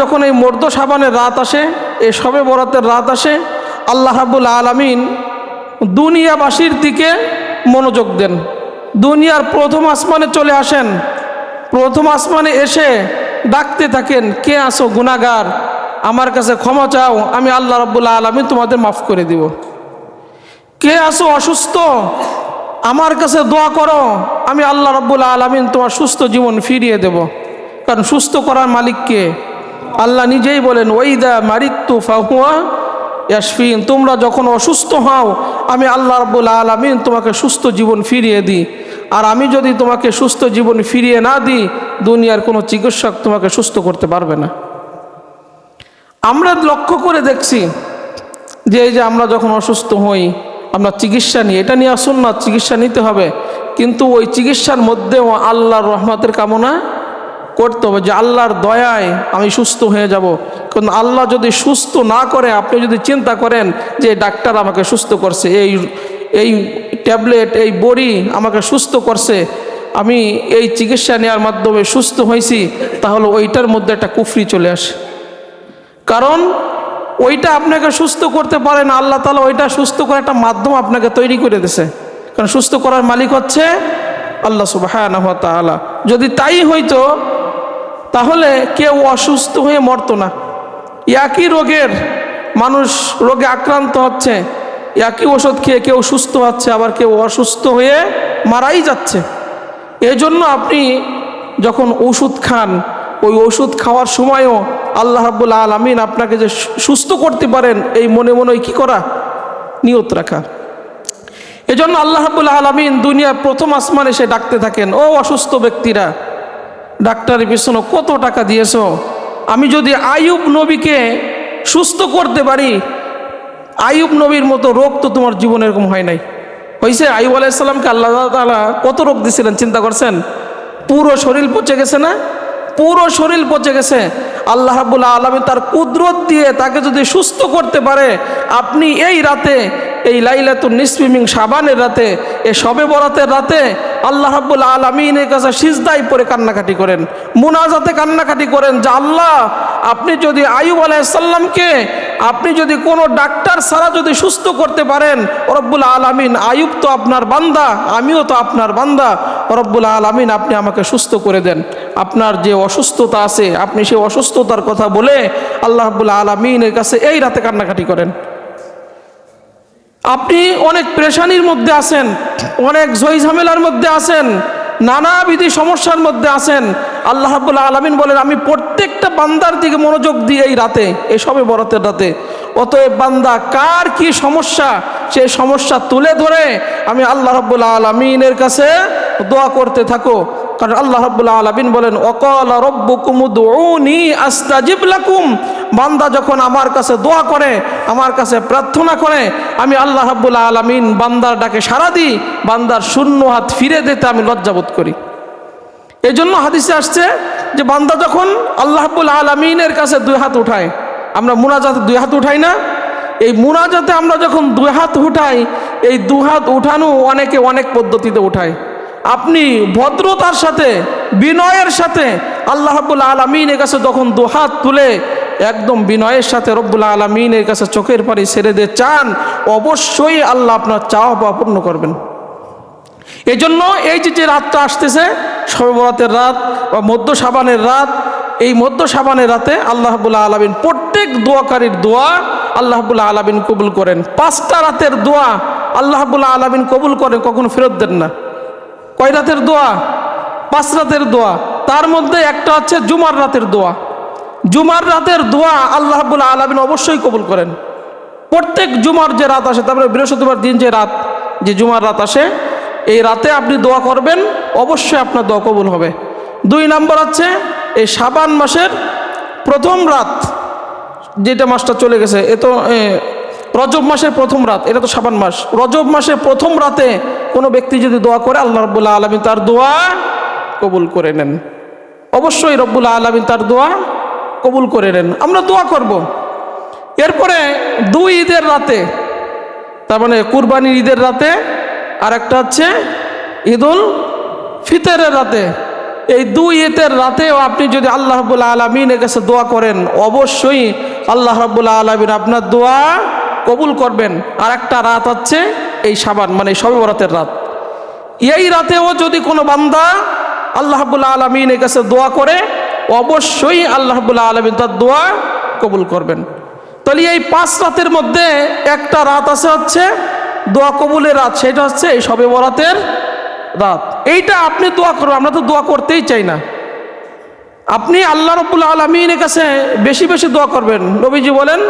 যখন এই মর্দ সাবানের রাত আসে, এই সবে বরাতের রাত আসে, আল্লাহ রাবুল আলমিন দুনিয়াবাসীর দিকে মনোযোগ দেন। দুনিয়ার প্রথম আসমানে চলে আসেন। প্রথম আসমানে এসে ডাকতে থাকেন, কে আসো গুনাগার আমার কাছে ক্ষমা চাও, আমি আল্লাহ রাবুল আলমিন তোমাদের মাফ করে দিব। কে আসো অসুস্থ? আমার কাছে দোয়া করো, আমি আল্লাহ রব্বুল আলমিন তোমার সুস্থ জীবন ফিরিয়ে দেব। কারণ সুস্থ করার মালিককে আল্লাহ নিজেই বলেন ওইদা মারিত্তু ফাহুয়া ইয়াসফিন তোমরা যখন অসুস্থ হও, আমি আল্লাহ রব্বুল আলমিন তোমাকে সুস্থ জীবন ফিরিয়ে দিই। আর আমি যদি তোমাকে সুস্থ জীবন ফিরিয়ে না দিই, দুনিয়ার কোনো চিকিৎসক তোমাকে সুস্থ করতে পারবে না। আমরা লক্ষ্য করে দেখছি যে এই যে আমরা যখন অসুস্থ হই, আমরা চিকিৎসা নিই, এটা নিয়ে আসুন না চিকিৎসা নিতে হবে। কিন্তু ওই চিকিৎসার মধ্যেও আল্লাহর রহমতের কামনা করতে হবে যে আল্লাহর দয়ায় আমি সুস্থ হয়ে যাব। কারণ আল্লাহ যদি সুস্থ না করে, আপনি যদি চিন্তা করেন যে ডাক্তার আমাকে সুস্থ করছে, এই এই ট্যাবলেট, এই বড়ি আমাকে সুস্থ করছে, আমি এই চিকিৎসা নেওয়ার মাধ্যমে সুস্থ হয়েছি, তাহলে ওইটার মধ্যে একটা কুফরি চলে আসে। কারণ ওইটা আপনাকে সুস্থ করতে পারে না, আল্লাহ তালা ওইটা সুস্থ করার একটা মাধ্যম আপনাকে তৈরি করে দিছে কারণ সুস্থ করার মালিক হচ্ছে আল্লাহ সুবাহ যদি তাই হইতো তাহলে কেউ অসুস্থ হয়ে মরতো না। একই রোগের মানুষ রোগে আক্রান্ত হচ্ছে, একই ওষুধ খেয়ে কেউ সুস্থ হচ্ছে, আবার কেউ অসুস্থ হয়ে মারাই যাচ্ছে। এজন্য আপনি যখন ওষুধ খান, ওই ওষুধ খাওয়ার সময়ও আল্লাহ রাব্বুল আলমিন আপনাকে যে সুস্থ করতে পারেন, এই মনে মনে কি করা? নিয়ত রাখা। এজন্য আল্লাহ রাব্বুল আলমিন দুনিয়ার প্রথম আসমান এসে ডাকতে থাকেন, ও অসুস্থ ব্যক্তিরা ডাক্তারের পিছনে কত টাকা দিয়েছ? আমি যদি আয়ুব নবীকে সুস্থ করতে পারি আয়ুব নবীর মতো রোগ তো তোমার জীবনে এরকম হয় নাই। হয়েছে আয়ুব আলাইসাল্লামকে আল্লাহ তালা কত রোগ দিছিলেন, চিন্তা করছেন? পুরো শরীর পচে গেছে না? পুরো শরীর পচে গেছে। আল্লাহ রাবুল্লাহ আলমী তার কুদরত দিয়ে তাকে যদি সুস্থ করতে পারে, আপনি এই রাতে এই লাইলাতুন নিসফিমিং সাবানের রাতে, এ সবে বরাতের রাতে আল্লাহ রাব্বুল আলমিনের কাছে সিজদাই পরে কান্নাকাটি করেন, মুনাজাতে কান্নাকাটি করেন যে আল্লাহ, আপনি যদি আয়ুব আলাইসাল্লামকে আপনি যদি কোনো ডাক্তার ছাড়া যদি সুস্থ করতে পারেন, রব্বুল আলমিন আয়ুব তো আপনার বান্দা, আমিও তো আপনার বান্দা, রব্বুল আলমিন আপনি আমাকে সুস্থ করে দেন। আপনার যে অসুস্থতা আছে, আপনি সেই অসুস্থতার কথা বলে আল্লাহ রব্বুল আলমিনের কাছে এই রাতে কান্নাকাটি করেন। আপনি অনেক প্রেশানির মধ্যে আছেন, অনেক জয় ঝামেলার মধ্যে আছেন, নানাবিধি সমস্যার মধ্যে আছেন। আল্লাহ রাব্বুল আলমিন বলেন, আমি প্রত্যেকটা বান্দার দিকে মনোযোগ দিই এই রাতে এই সবে বরাতের রাতে। অতএব বান্দা, কার কি সমস্যা? সেই সমস্যা তুলে ধরে আমি আল্লাহ রাব্বুল আলমিনের কাছে দোয়া করতে থাকো। কারণ আল্লাহ রাব্বুল আলামিন বলেন, অকল রব্বুকুম উদউনি আস্তাজিব লাকুম। বান্দা যখন আমার কাছে দোয়া করে, আমার কাছে প্রার্থনা করে, আমি আল্লাহ রাব্বুল আলামিন বান্দার ডাকে সাড়া দিই, বান্দার শূন্য হাত ফিরে দিতে আমি লজ্জাবোধ করি। এই জন্য হাদিসে আসছে যে বান্দা যখন আল্লাহ রাব্বুল আলামিনের কাছে দুই হাত উঠায়, আমরা মুনাজাতে দুই হাত উঠাই না এই মুনাজাতে আমরা যখন দুই হাত উঠাই, এই দু হাত উঠানো অনেকে অনেক পদ্ধতিতে উঠায়। আপনি ভদ্রতার সাথে, বিনয়ের সাথে আল্লাহ রাব্বুল আলমিনের কাছে যখন দুহাত তুলে, একদম বিনয়ের সাথে রব্বুল আলমিনের কাছে চোখের পানি ছেড়ে দিয়ে চান, অবশ্যই আল্লাহ আপনার চাওয়া পাওয়া পূর্ণ করবেন। এই জন্য এই যে যে রাতটা আসতেছে, সর্বরাতের রাত বা মধ্য সাবানের রাত এই মধ্য সাবানের রাতে আল্লাহ রাব্বুল আলমিন প্রত্যেক দোয়াকারীর দোয়া আল্লাহ রাব্বুল আলমিন কবুল করেন। পাঁচটা রাতের দোয়া আল্লাহ রাব্বুল আলমিন কবুল করেন, কখনো ফেরত দেন না। কয় রাতের দোয়া? পাঁচ রাতের দোয়া। তার মধ্যে একটা হচ্ছে জুমার রাতের দোয়া। জুমার রাতের দোয়া আল্লাহ রাব্বুল আলমিন অবশ্যই কবুল করেন। প্রত্যেক জুমার যে রাত আসে, তারপরে বৃহস্পতিবার দিন যে রাত, যে জুমার রাত আসে, এই রাতে আপনি দোয়া করবেন, অবশ্যই আপনার দোয়া কবুল হবে। দুই নম্বর হচ্ছে এই সাবান মাসের প্রথম রাত যেটা মাসটা চলে গেছে, এ তো রজব মাসের প্রথম রাত, এটা তো সাবান মাস। রজব মাসের প্রথম রাতে কোনো ব্যক্তি যদি দোয়া করে, আল্লাহ রব্বুল্লাহ আলমী তার দোয়া কবুল করে নেন। অবশ্যই রব্বুল্লাহ আলমী তার দোয়া কবুল করে নেন। আমরা দোয়া করব। এরপরে দুই ঈদের রাতে, তার মানে কুরবানির ঈদের রাতে আর একটা হচ্ছে ঈদুল ফিতরের রাতে। এই দুই ইয়েতের রাতেও আপনি যদি আল্লাহ রব্বুল্লা আলমিনের কাছে দোয়া করেন, অবশ্যই আল্লাহ রব্বুল্লা আলমিন আপনার দোয়া কবুল করবেন। আর একটা রাত হচ্ছে এই সাবান মানে সবে বরাতের রাত। এই রাতেও যদি কোনো বান্দা আল্লাহ রব্বুল্লা আলমিনের কাছে দোয়া করে, অবশ্যই আল্লাহ রব্বুল্লা আলমিন তার দোয়া কবুল করবেন। তাহলে এই পাঁচ রাতের মধ্যে একটা রাত আছে হচ্ছে দোয়া কবুলের রাত, সেটা হচ্ছে এই সবে বরাতের রাত। এইটা আপনি দোয়া করবেন আমরা তো দোয়া করতেই চাই না। আপনি আল্লাহ রব্বুল আলমিনের কাছে বেশি বেশি দোয়া করবেন। নবীজি বলেন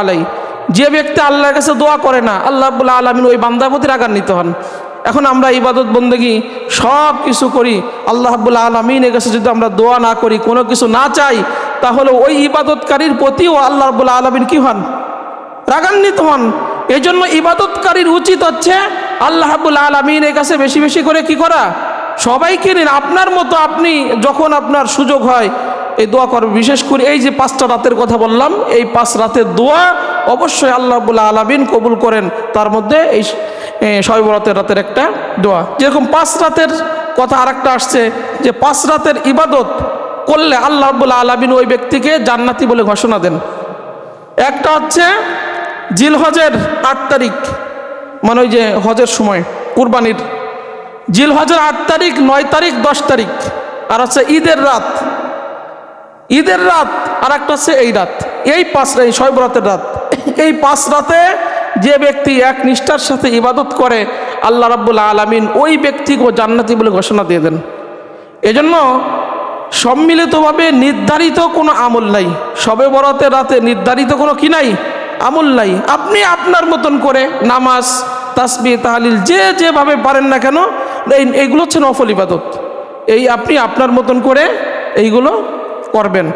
আলাই। যে ব্যক্তি আল্লাহর কাছে দোয়া করে না, আল্লাহ রব্বুল আলমিন ওই বান্দার প্রতি রাগান্বিত হন। এখন আমরা ইবাদত বন্দেগি সব কিছু করি, আল্লাহ রাব্বুল আলমিনের কাছে যদি আমরা দোয়া না করি, কোনো কিছু না চাই, তাহলে ওই ইবাদতকারীর প্রতিও আল্লাহ রাব্বুল আলমিন কী হন? রাগান্বিত হন। এই জন্য ইবাদতকারীর উচিত হচ্ছে আল্লাহ রাব্বুল আলমিনের কাছে বেশি বেশি করে কি করা? সবাইকে নিন। আপনার মতো আপনি যখন আপনার সুযোগ হয়, এই দোয়া করবে বিশেষ করে এই যে পাঁচটা রাতের কথা বললাম, এই পাঁচ রাতের দোয়া অবশ্যই আল্লাহ রাব্বুল আলমিন কবুল করেন। তার মধ্যে এই শয়বরাতের রাতের একটা দোয়া। যেরকম পাঁচ রাতের কথা আর একটা আসছে, যে পাঁচ রাতের ইবাদত করলে আল্লাহ রাব্বুল আলমিন ওই ব্যক্তিকে জান্নাতি বলে ঘোষণা দেন। একটা হচ্ছে জিল হজের আট তারিখ মানে ওই যে হজের সময়, কুরবানির। জিল হজের আট তারিখ, নয় তারিখ, দশ তারিখ, আর হচ্ছে ঈদের রাত। ঈদের রাত, আর একটা হচ্ছে এই রাত, এই পাঁচ এই ছয় বরাতের রাত। এই পাঁচ রাতে যে ব্যক্তি এক নিষ্ঠার সাথে ইবাদত করে, আল্লাহ রাব্বুল আলমিন ওই ব্যক্তিকে জান্নাতি বলে ঘোষণা দিয়ে দেন। এজন্য সম্মিলিতভাবে নির্ধারিত কোনো আমল নাই। সবে বরাতের রাতে নির্ধারিত কোনো কি নাই? আমল নাই। আপনি আপনার মতন করে নামাজ তাসবি তাহালিল যে যেভাবে পারেন না কেন, এই এইগুলো হচ্ছে নফল ইবাদত। এই আপনি আপনার মতন করে এইগুলো করবেন।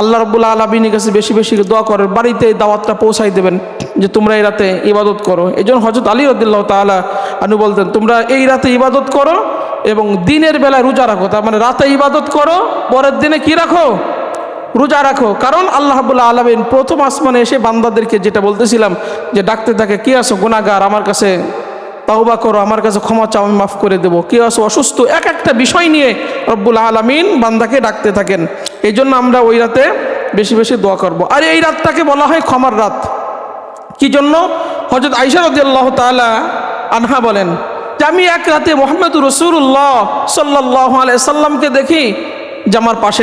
আল্লাহ রব্বুল আলমিনের কাছে বেশি বেশি দোয়া করেন, বাড়িতে এই দাওয়াতটা পৌঁছাই দেবেন যে তোমরা এই রাতে ইবাদত করো। এই জন্য হজরত আলী রদুল্লাহ তালা আনু বলতেন, তোমরা এই রাতে ইবাদত করো এবং দিনের বেলায় রোজা রাখো। তার মানে রাতে ইবাদত করো, পরের দিনে কি রাখো? রোজা রাখো। কারণ আল্লাহ রাবুল্লাহ আলমিন প্রথম আসমানে এসে বান্দাদেরকে যেটা বলতেছিলাম, যে ডাকতে থাকে, কে আসো গুণাগার আমার কাছে তাওবা করো, আমার কাছে ক্ষমা চাও, আমি মাফ করে দেবো। কে আসো অসুস্থ? এক একটা বিষয় নিয়ে রব্বুল আলমিন বান্দাকে ডাকতে থাকেন। এই জন্য আমরা ওই রাতে বেশি বেশি দোয়া করব। আর এই রাতটাকে বলা হয় ক্ষমার রাত। কি জন্য? হজরত আইসা রদিয়াল্লাহ তালা আনহা বলেন, যে আমি এক রাতে মোহাম্মদ রসুল্লাহ সাল্লাহ আলাই সাল্লামকে দেখি, যে আমার পাশে